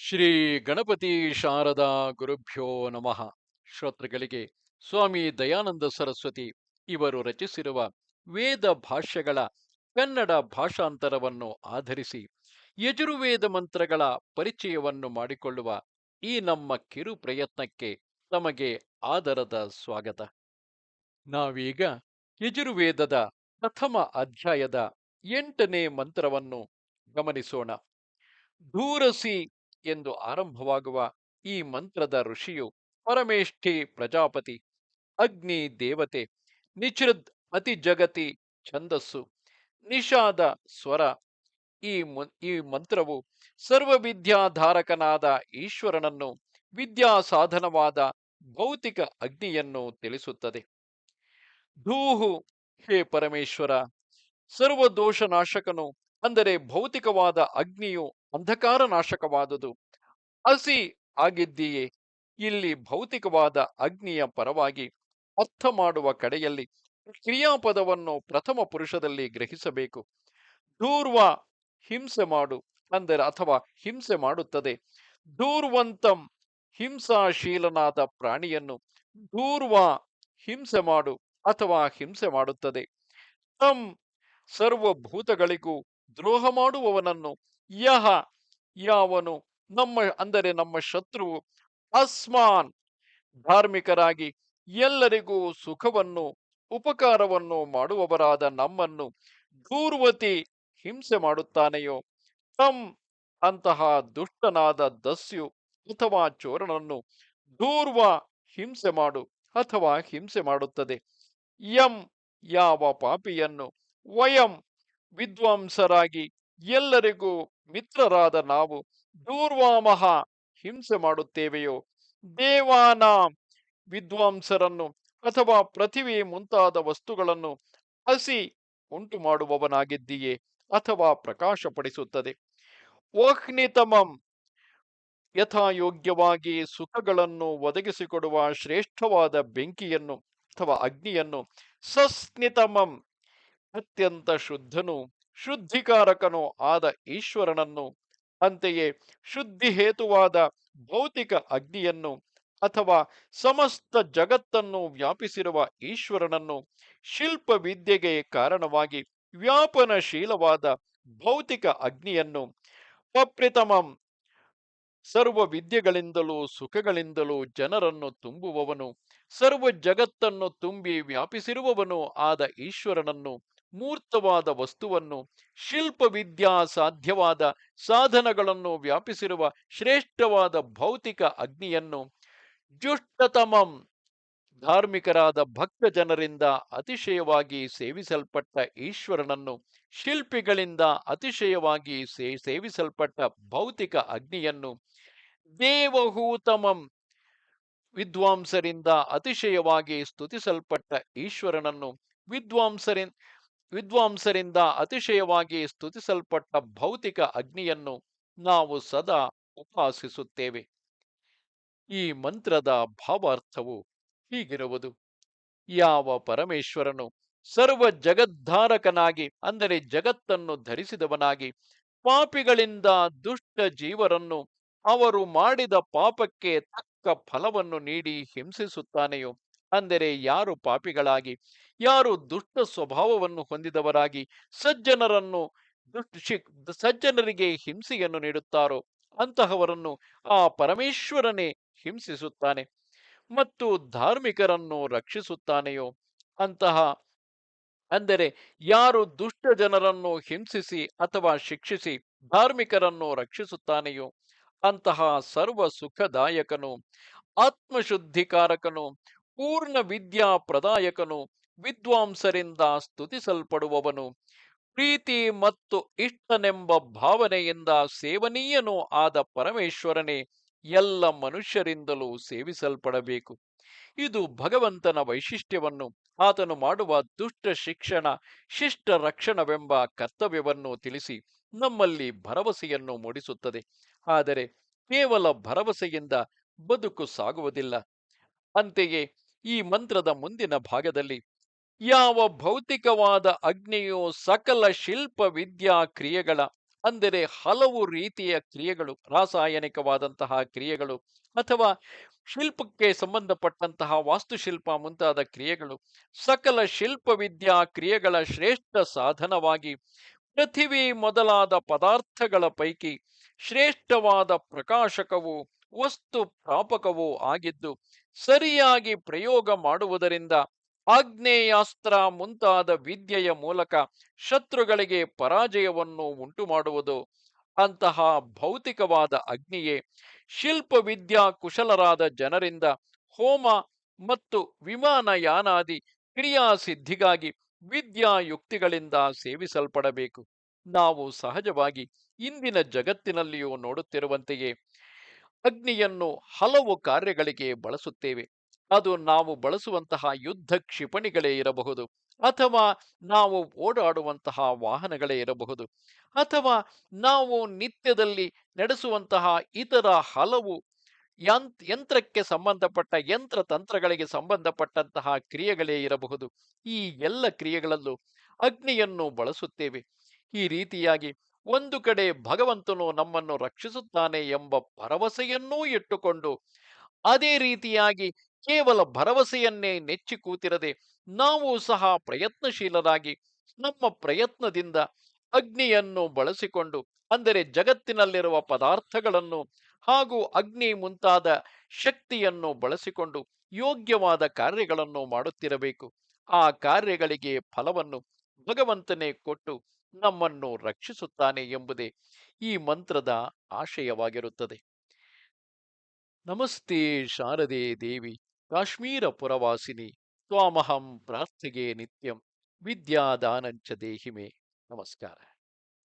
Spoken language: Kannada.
ಶ್ರೀ ಗಣಪತಿ ಶಾರದಾ ಗುರುಭ್ಯೋ ನಮಃ. ಶ್ರೋತೃಗಳಿಗೆ ಸ್ವಾಮಿ ದಯಾನಂದ ಸರಸ್ವತಿ ಇವರು ರಚಿಸಿರುವ ವೇದ ಭಾಷ್ಯಗಳ ಕನ್ನಡ ಭಾಷಾಂತರವನ್ನು ಆಧರಿಸಿ ಯಜುರ್ವೇದ ಮಂತ್ರಗಳ ಪರಿಚಯವನ್ನು ಮಾಡಿಕೊಳ್ಳುವ ಈ ನಮ್ಮ ಕಿರು ಪ್ರಯತ್ನಕ್ಕೆ ತಮಗೆ ಆದರದ ಸ್ವಾಗತ. ನಾವೀಗ ಯಜುರ್ವೇದದ ಪ್ರಥಮ ಅಧ್ಯಾಯದ ಎಂಟನೇ ಮಂತ್ರವನ್ನು ಗಮನಿಸೋಣ. ಧೂರಸಿ ಎಂದು ಆರಂಭವಾಗುವ ಈ ಮಂತ್ರದ ಋಷಿಯು ಪರಮೇಷ್ಠಿ, ಪ್ರಜಾಪತಿ, ಅಗ್ನಿ, ದೇವತೆ ನಿಚೃದ್ ಅತಿ ಜಗತಿ, ಛಂದಸ್ಸು, ನಿಷಾದ, ಸ್ವರ ಈ ಈ ಮಂತ್ರವು ಸರ್ವವಿದ್ಯಾಧಾರಕನಾದ ಈಶ್ವರನನ್ನು ವಿದ್ಯಾ ಸಾಧನವಾದ ಭೌತಿಕ ಅಗ್ನಿಯನ್ನು ತಿಳಿಸುತ್ತದೆ. ಧೂಹು, ಹೇ ಪರಮೇಶ್ವರ ಸರ್ವದೋಷ ದೋಷನಾಶಕನು ಅಂದರೆ ಭೌತಿಕವಾದ ಅಗ್ನಿಯು ಅಂಧಕಾರ ನಾಶಕವಾದುದು. ಹಸಿ ಆಗಿದ್ದೀಯೇ. ಇಲ್ಲಿ ಭೌತಿಕವಾದ ಅಗ್ನಿಯ ಪರವಾಗಿ ಅರ್ಥ ಮಾಡುವ ಕಡೆಯಲ್ಲಿ ಕ್ರಿಯಾಪದವನ್ನು ಪ್ರಥಮ ಪುರುಷದಲ್ಲಿ ಗ್ರಹಿಸಬೇಕು. ದೂರ್ವ ಹಿಂಸೆ ಮಾಡು ಅಂದರೆ ಅಥವಾ ಹಿಂಸೆ ಮಾಡುತ್ತದೆ. ದೂರ್ವಂತಂ ಹಿಂಸಾಶೀಲನಾದ ಪ್ರಾಣಿಯನ್ನು ದೂರ್ವ ಹಿಂಸೆ ಮಾಡು ಅಥವಾ ಹಿಂಸೆ ಮಾಡುತ್ತದೆ. ತಂ ಸರ್ವಭೂತಗಳಿಗೂ ದ್ರೋಹ ಮಾಡುವವನನ್ನು ಯಹ ಯಾವನು ನಮ್ಮ, ಅಂದರೆ ನಮ್ಮ ಶತ್ರು ಅಸ್ಮಾನ್. ಧಾರ್ಮಿಕರಾಗಿ ಎಲ್ಲರಿಗೂ ಸುಖವನ್ನು, ಉಪಕಾರವನ್ನು ಮಾಡುವವರಾದ ನಮ್ಮನ್ನು ದೂರ್ವತಿ ಹಿಂಸೆ ಮಾಡುತ್ತಾನೆಯೋ? ತಂ ಅಂತಹ ದುಷ್ಟನಾದ ದಸ್ಯು ಅಥವಾ ಚೋರನನ್ನು ದೂರ್ವ ಹಿಂಸೆ ಮಾಡು ಅಥವಾ ಹಿಂಸೆ ಮಾಡುತ್ತದೆ. ಯಂ ಯಾವ ಪಾಪಿಯನ್ನು, ವಯಂ ವಿದ್ವಾಂಸರಾಗಿ ಎಲ್ಲರಿಗೂ ಮಿತ್ರರಾದ ನಾವು ದೂರ್ವಾಮಹ ಹಿಂಸೆ ಮಾಡುತ್ತೇವೆಯೋ? ದೇವಾನ ವಿದ್ವಾಂಸರನ್ನು ಅಥವಾ ಪ್ರತಿಭೆ ಮುಂತಾದ ವಸ್ತುಗಳನ್ನು ಹಸಿ ಉಂಟು ಮಾಡುವವನಾಗಿದ್ದೀಯೇ ಅಥವಾ ಪ್ರಕಾಶಪಡಿಸುತ್ತದೆ? ಓಹ್ನಿತಮಂ ಯಥಾಯೋಗ್ಯವಾಗಿ ಸುಖಗಳನ್ನು ಒದಗಿಸಿಕೊಡುವ ಶ್ರೇಷ್ಠವಾದ ಬೆಂಕಿಯನ್ನು ಅಥವಾ ಅಗ್ನಿಯನ್ನು ಸಸ್ನಿತಮಂ ಅತ್ಯಂತ ಶುದ್ಧನು ಶುದ್ಧಿಕಾರಕನೂ ಆದ ಈಶ್ವರನನ್ನು, ಅಂತೆಯೇ ಶುದ್ಧಿ ಹೇತುವಾದ ಭೌತಿಕ ಅಗ್ನಿಯನ್ನು ಅಥವಾ ಸಮಸ್ತ ಜಗತ್ತನ್ನು ವ್ಯಾಪಿಸಿರುವ ಈಶ್ವರನನ್ನು ಶಿಲ್ಪ ವಿದ್ಯೆಗೆ ಕಾರಣವಾಗಿ ವ್ಯಾಪನಶೀಲವಾದ ಭೌತಿಕ ಅಗ್ನಿಯನ್ನು ಪಪ್ರಿತಮಂ ಸರ್ವ ವಿದ್ಯೆಗಳಿಂದಲೂ ಸುಖಗಳಿಂದಲೂ ಜನರನ್ನು ತುಂಬುವವನು ಸರ್ವ ಜಗತ್ತನ್ನು ತುಂಬಿ ವ್ಯಾಪಿಸಿರುವವನು ಆದ ಈಶ್ವರನನ್ನು ಮೂರ್ತವಾದ ವಸ್ತುವನ್ನು ಶಿಲ್ಪವಿದ್ಯಾ ಸಾಧ್ಯವಾದ ಸಾಧನಗಳನ್ನು ವ್ಯಾಪಿಸಿರುವ ಶ್ರೇಷ್ಠವಾದ ಭೌತಿಕ ಅಗ್ನಿಯನ್ನು ಜುಷ್ಟತಮಂ ಧಾರ್ಮಿಕರಾದ ಭಕ್ತ ಜನರಿಂದ ಅತಿಶಯವಾಗಿ ಸೇವಿಸಲ್ಪಟ್ಟ ಈಶ್ವರನನ್ನು ಶಿಲ್ಪಿಗಳಿಂದ ಅತಿಶಯವಾಗಿ ಸೇ, ಸೇವಿಸಲ್ಪಟ್ಟ ಭೌತಿಕ ಅಗ್ನಿಯನ್ನು ದೇವಹೂತಮಂ ವಿದ್ವಾಂಸರಿಂದ ಅತಿಶಯವಾಗಿ ಸ್ತುತಿಸಲ್ಪಟ್ಟ ಈಶ್ವರನನ್ನು ವಿದ್ವಾಂಸರಿನ್ ವಿದ್ವಾಂಸರಿಂದ ಅತಿಶಯವಾಗಿ ಸ್ತುತಿಸಲ್ಪಟ್ಟ ಭೌತಿಕ ಅಗ್ನಿಯನ್ನು ನಾವು ಸದಾ ಉಪಾಸಿಸುತ್ತೇವೆ. ಈ ಮಂತ್ರದ ಭಾವಾರ್ಥವು ಹೀಗಿರುವುದು. ಯಾವ ಪರಮೇಶ್ವರನು ಸರ್ವ ಜಗದ್ಧಾರಕನಾಗಿ, ಅಂದರೆ ಜಗತ್ತನ್ನು ಧರಿಸಿದವನಾಗಿ, ಪಾಪಿಗಳಿಂದ ದುಷ್ಟ ಜೀವರನ್ನು ಅವರು ಮಾಡಿದ ಪಾಪಕ್ಕೆ ತಕ್ಕ ಫಲವನ್ನು ನೀಡಿ ಹಿಂಸಿಸುತ್ತಾನೆಯೋ? ಅಂದರೆ ಯಾರು ಪಾಪಿಗಳಾಗಿ, ಯಾರು ದುಷ್ಟ ಸ್ವಭಾವವನ್ನು ಹೊಂದಿದವರಾಗಿ ಸಜ್ಜನರನ್ನು ದುಷ್ಟ ಸಜ್ಜನರಿಗೆ ಹಿಂಸೆಯನ್ನು ನೀಡುತ್ತಾರೋ ಅಂತಹವರನ್ನು ಆ ಪರಮೇಶ್ವರನೇ ಹಿಂಸಿಸುತ್ತಾನೆ ಮತ್ತು ಧಾರ್ಮಿಕರನ್ನು ರಕ್ಷಿಸುತ್ತಾನೆಯೋ ಅಂತಹ ಅಂದರೆ ಯಾರು ದುಷ್ಟ ಜನರನ್ನು ಹಿಂಸಿಸಿ ಅಥವಾ ಶಿಕ್ಷಿಸಿ ಧಾರ್ಮಿಕರನ್ನು ರಕ್ಷಿಸುತ್ತಾನೆಯೋ ಅಂತಹ ಸರ್ವ ಸುಖದಾಯಕನು, ಆತ್ಮಶುದ್ಧಿಕಾರಕನು ಪೂರ್ಣ ವಿದ್ಯಾ ಪ್ರದಾಯಕನು, ವಿದ್ವಾಂಸರಿಂದ ಸ್ತುತಿಸಲ್ಪಡುವವನು, ಪ್ರೀತಿ ಮತ್ತು ಇಷ್ಟನೆಂಬ ಭಾವನೆಯಿಂದ ಸೇವನೀಯನೂ ಆದ ಪರಮೇಶ್ವರನೇ ಎಲ್ಲ ಮನುಷ್ಯರಿಂದಲೂ ಸೇವಿಸಲ್ಪಡಬೇಕು. ಇದು ಭಗವಂತನ ವೈಶಿಷ್ಟ್ಯವನ್ನು, ಆತನು ಮಾಡುವ ದುಷ್ಟ ಶಿಕ್ಷಣ, ಶಿಷ್ಟ ರಕ್ಷಣವೆಂಬ ಕರ್ತವ್ಯವನ್ನು ತಿಳಿಸಿ ನಮ್ಮಲ್ಲಿ ಭರವಸೆಯನ್ನು ಮೂಡಿಸುತ್ತದೆ. ಆದರೆ ಕೇವಲ ಭರವಸೆಯಿಂದ ಬದುಕು ಸಾಗುವುದಿಲ್ಲ. ಅಂತೆಯೇ ಈ ಮಂತ್ರದ ಮುಂದಿನ ಭಾಗದಲ್ಲಿ, ಯಾವ ಭೌತಿಕವಾದ ಅಗ್ನಿಯು ಸಕಲ ಶಿಲ್ಪ ವಿದ್ಯಾ ಕ್ರಿಯೆಗಳ, ಅಂದರೆ ಹಲವು ರೀತಿಯ ಕ್ರಿಯೆಗಳು, ರಾಸಾಯನಿಕವಾದಂತಹ ಕ್ರಿಯೆಗಳು ಅಥವಾ ಶಿಲ್ಪಕ್ಕೆ ಸಂಬಂಧಪಟ್ಟಂತಹ ವಾಸ್ತುಶಿಲ್ಪ ಮುಂತಾದ ಕ್ರಿಯೆಗಳು, ಸಕಲ ಶಿಲ್ಪವಿದ್ಯಾ ಕ್ರಿಯೆಗಳ ಶ್ರೇಷ್ಠ ಸಾಧನವಾಗಿ ಪೃಥಿವಿ ಮೊದಲಾದ ಪದಾರ್ಥಗಳ ಪೈಕಿ ಶ್ರೇಷ್ಠವಾದ ಪ್ರಕಾಶಕವು, ವಸ್ತು ಪ್ರಾಪಕವೂ ಆಗಿದ್ದು ಸರಿಯಾಗಿ ಪ್ರಯೋಗ ಮಾಡುವುದರಿಂದ ಆಗ್ನೇಯಾಸ್ತ್ರ ಮುಂತಾದ ವಿದ್ಯೆಯ ಮೂಲಕ ಶತ್ರುಗಳಿಗೆ ಪರಾಜಯವನ್ನು ಉಂಟು ಮಾಡುವುದು ಅಂತಹ ಭೌತಿಕವಾದ ಅಗ್ನಿಯೇ ಶಿಲ್ಪವಿದ್ಯಾ ಕುಶಲರಾದ ಜನರಿಂದ ಹೋಮ ಮತ್ತು ವಿಮಾನಯಾನಾದಿ ಕ್ರಿಯಾಸಿದ್ಧಿಗಾಗಿ ವಿದ್ಯಾಯುಕ್ತಿಗಳಿಂದ ಸೇವಿಸಲ್ಪಡಬೇಕು. ನಾವು ಸಹಜವಾಗಿ ಇಂದಿನ ಜಗತ್ತಿನಲ್ಲಿಯೂ ನೋಡುತ್ತಿರುವಂತೆಯೇ ಅಗ್ನಿಯನ್ನು ಹಲವು ಕಾರ್ಯಗಳಿಗೆ ಬಳಸುತ್ತೇವೆ. ಅದು ನಾವು ಬಳಸುವಂತಹ ಯುದ್ಧ ಕ್ಷಿಪಣಿಗಳೇ ಇರಬಹುದು, ಅಥವಾ ನಾವು ಓಡಾಡುವಂತಹ ವಾಹನಗಳೇ ಇರಬಹುದು, ಅಥವಾ ನಾವು ನಿತ್ಯದಲ್ಲಿ ನಡೆಸುವಂತಹ ಇತರ ಹಲವು ಯಂತ್, ಯಂತ್ರಕ್ಕೆ ಸಂಬಂಧಪಟ್ಟ, ಯಂತ್ರ ತಂತ್ರಗಳಿಗೆ ಸಂಬಂಧಪಟ್ಟಂತಹ ಕ್ರಿಯೆಗಳೇ ಇರಬಹುದು. ಈ ಎಲ್ಲ ಕ್ರಿಯೆಗಳಲ್ಲೂ ಅಗ್ನಿಯನ್ನು ಬಳಸುತ್ತೇವೆ. ಈ ರೀತಿಯಾಗಿ ಒಂದು ಕಡೆ ಭಗವಂತನು ನಮ್ಮನ್ನು ರಕ್ಷಿಸುತ್ತಾನೆ ಎಂಬ ಭರವಸೆಯನ್ನೂ ಇಟ್ಟುಕೊಂಡು, ಅದೇ ರೀತಿಯಾಗಿ ಕೇವಲ ಭರವಸೆಯನ್ನೇ ನೆಚ್ಚಿ ಕೂತಿರದೆ, ನಾವು ಸಹ ಪ್ರಯತ್ನಶೀಲರಾಗಿ, ನಮ್ಮ ಪ್ರಯತ್ನದಿಂದ ಅಗ್ನಿಯನ್ನು ಬಳಸಿಕೊಂಡು, ಅಂದರೆ ಜಗತ್ತಿನಲ್ಲಿರುವ ಪದಾರ್ಥಗಳನ್ನು ಹಾಗೂ ಅಗ್ನಿ ಮುಂತಾದ ಶಕ್ತಿಯನ್ನು ಬಳಸಿಕೊಂಡು ಯೋಗ್ಯವಾದ ಕಾರ್ಯಗಳನ್ನು ಮಾಡುತ್ತಿರಬೇಕು. ಆ ಕಾರ್ಯಗಳಿಗೆ ಫಲವನ್ನು ಭಗವಂತನೇ ಕೊಟ್ಟು ನಮ್ಮನ್ನು ರಕ್ಷಿಸುತ್ತಾನೆ ಎಂಬುದೇ ಈ ಮಂತ್ರದ ಆಶಯವಾಗಿರುತ್ತದೆ. ನಮಸ್ತೆ ಶಾರದೆ ದೇವಿ, ಕಾಶ್ಮೀರ ಪುರವಾಸಿನಿ, ತ್ವಾಮಹಂ ಪ್ರಾರ್ಥಿಗೆ ನಿತ್ಯಂ, ವಿದ್ಯಾದಾನಂಚ ದೇಹಿಮೆ. ನಮಸ್ಕಾರ.